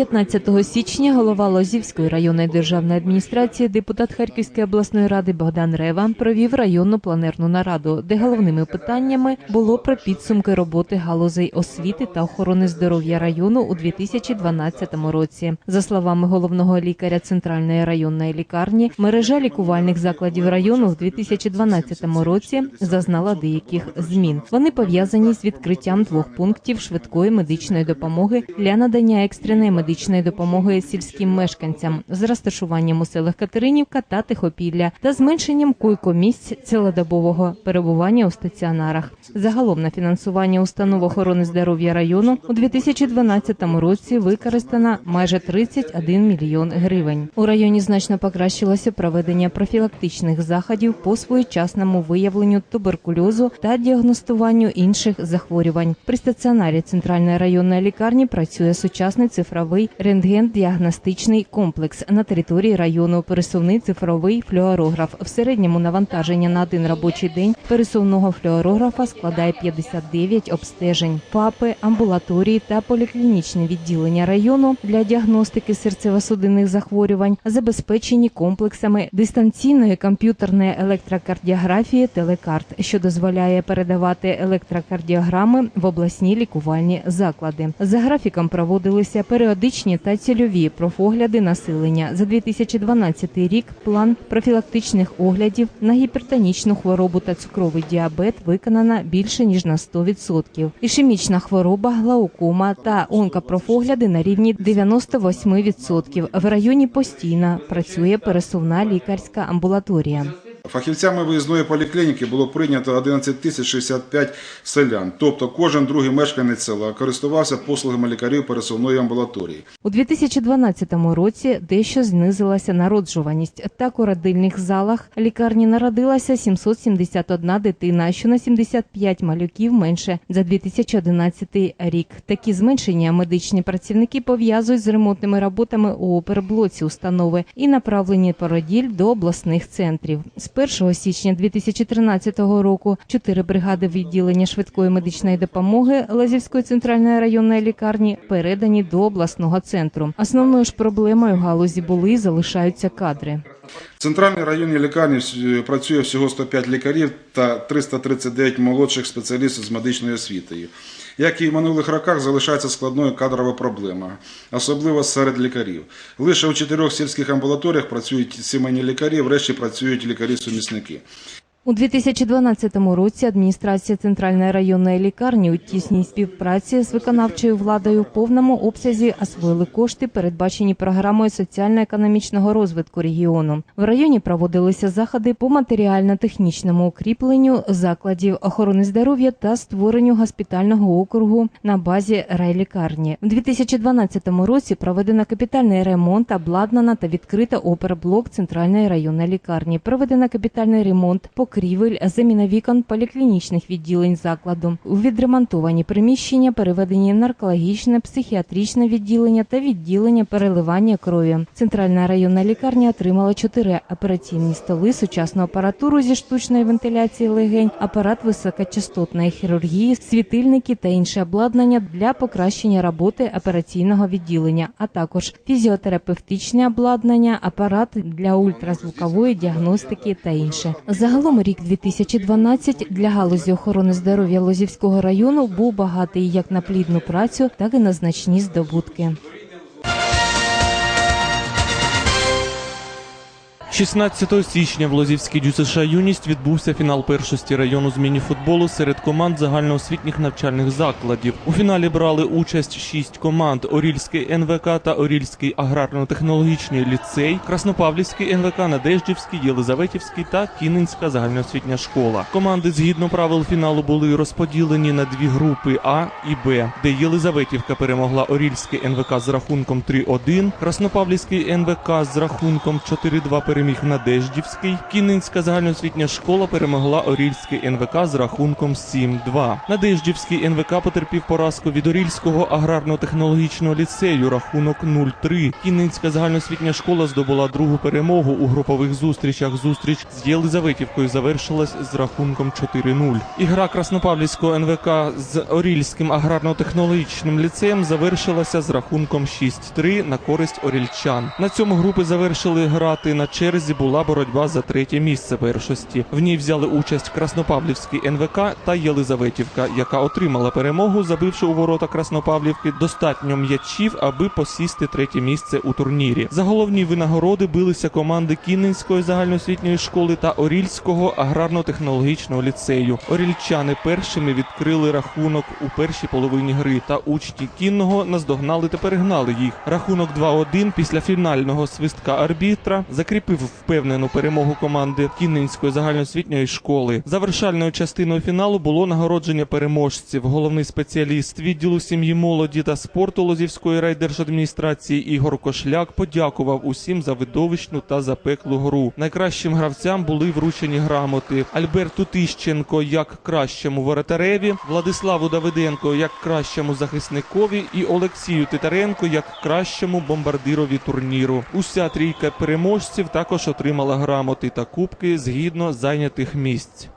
15 січня голова Лозівської районної державної адміністрації, депутат Харківської обласної ради Богдан Рева провів районну планерну нараду, де головними питаннями було про підсумки роботи галузей освіти та охорони здоров'я району у 2012 році. За словами головного лікаря центральної районної лікарні, мережа лікувальних закладів району в 2012 році зазнала деяких змін. Вони пов'язані з відкриттям двох пунктів швидкої медичної допомоги для надання екстреної медичної допомоги сільським мешканцям з розташуванням у селах Катеринівка та Тихопілля та зменшенням койкомісць цілодобового перебування у стаціонарах. Загалом на фінансування установ охорони здоров'я району у 2012 році використано майже 31 мільйон гривень. У районі значно покращилося проведення профілактичних заходів по своєчасному виявленню туберкульозу та діагностуванню інших захворювань. При стаціонарі центральної районної лікарні працює сучасний цифровий рентген-діагностичний комплекс на території району. Пересувний цифровий флюорограф. В середньому навантаження на один робочий день пересувного флюорографа складає 59 обстежень. ФАПи, амбулаторії та поліклінічні відділення району для діагностики серцево-судинних захворювань забезпечені комплексами дистанційної комп'ютерної електрокардіографії телекарт, що дозволяє передавати електрокардіограми в обласні лікувальні заклади. За графіком проводилися періодичні та цільові профогляди населення. За 2012 рік план профілактичних оглядів на гіпертонічну хворобу та цукровий діабет виконано більше ніж на 100%. Ішемічна хвороба, глаукома та онкопрофогляди на рівні 98%. В районі постійно працює пересувна лікарська амбулаторія. Фахівцями виїзної поліклініки було прийнято 11 тисяч 65 селян, тобто кожен другий мешканець села користувався послугами лікарів пересувної амбулаторії. У 2012 році дещо знизилася народжуваність. Так у родильних залах лікарні народилася 771 дитина, що на 75 малюків менше за 2011 рік. Такі зменшення медичні працівники пов'язують з ремонтними роботами у оперблоці установи і направлені породіль до обласних центрів. З 1 січня 2013 року чотири бригади відділення швидкої медичної допомоги Лазівської центральної районної лікарні передані до обласного центру. Основною ж проблемою галузі були і залишаються кадри. В центральній районній лікарні е, працює всього 105 лікарів та 339 молодших спеціалістів з медичною освітою. Як і в минулих роках, залишається складною кадрова проблема, особливо серед лікарів. Лише у чотирьох сільських амбулаторіях працюють сімейні лікарі, врешті працюють лікарі-сумісники. У 2012 році адміністрація центральної районної лікарні у тісній співпраці з виконавчою владою в повному обсязі освоїли кошти, передбачені програмою соціально-економічного розвитку регіону. В районі проводилися заходи по матеріально-технічному укріпленню закладів охорони здоров'я та створенню госпітального округу на базі райлікарні. У 2012 році проведено капітальний ремонт, обладнана та відкрита оперблок центральної районної лікарні. Проведено капітальний ремонт покрівель, заміна вікон поліклінічних відділень закладу. У відремонтовані приміщення переведені наркологічне, психіатричне відділення та відділення переливання крові. Центральна районна лікарня отримала чотири операційні столи, сучасну апаратуру зі штучної вентиляції легень, апарат високочастотної хірургії, світильники та інше обладнання для покращення роботи операційного відділення, а також фізіотерапевтичне обладнання, апарат для ультразвукової діагностики та інше. Загалом рік 2012 для галузі охорони здоров'я Лозівського району був багатий як на плідну працю, так і на значні здобутки. 16 січня в Лозівській ДЮСШ «Юність» відбувся фінал першості району з мініфутболу серед команд загальноосвітніх навчальних закладів. У фіналі брали участь шість команд: Орільський НВК та Орільський аграрно-технологічний ліцей, Краснопавлівський НВК, Надеждівський, Єлизаветівський та Кінинська загальноосвітня школа. Команди згідно правил фіналу були розподілені на дві групи А і Б, де Єлизаветівка перемогла Орільський НВК з рахунком 3-1, Краснопавлівський НВК з рахунком 4-2 переміг переміг Надеждівський. Кіннинська загальноосвітня школа перемогла Орільський НВК з рахунком 7-2. Надеждівський НВК потерпів поразку від Орільського аграрно-технологічного ліцею рахунок 0-3. Кіннинська загальноосвітня школа здобула другу перемогу у групових зустрічах. Зустріч з Єлизаветівкою завершилась з рахунком 4-0. Ігра Краснопавлівського НВК з Орільським аграрно-технологічним ліцеєм завершилася з рахунком 6-3 на користь орільчан. На цьому групи завершили грати. На черзі була боротьба за третє місце першості. В ній взяли участь Краснопавлівський НВК та Єлизаветівка, яка отримала перемогу, забивши у ворота Краснопавлівки достатньо м'ячів, аби посісти третє місце у турнірі. За головні винагороди билися команди Кінненської загальноосвітньої школи та Орільського аграрно-технологічного ліцею. Орільчани першими відкрили рахунок у першій половині гри, та учні кінного наздогнали та перегнали їх. Рахунок 2-1 після фінального свистка арбітра закріпив впевнену перемогу команди Кінненської загальноосвітньої школи. Завершальною частиною фіналу було нагородження переможців. Головний спеціаліст відділу сім'ї, молоді та спорту Лозівської райдержадміністрації Ігор Кошляк подякував усім за видовищну та запеклу гру. Найкращим гравцям були вручені грамоти Альберту Тищенко як кращому воротареві, Владиславу Давиденко як кращому захисникові і Олексію Титаренко як кращому бомбардирові турніру. Уся трійка переможців також отримала грамоти та кубки згідно зайнятих місць.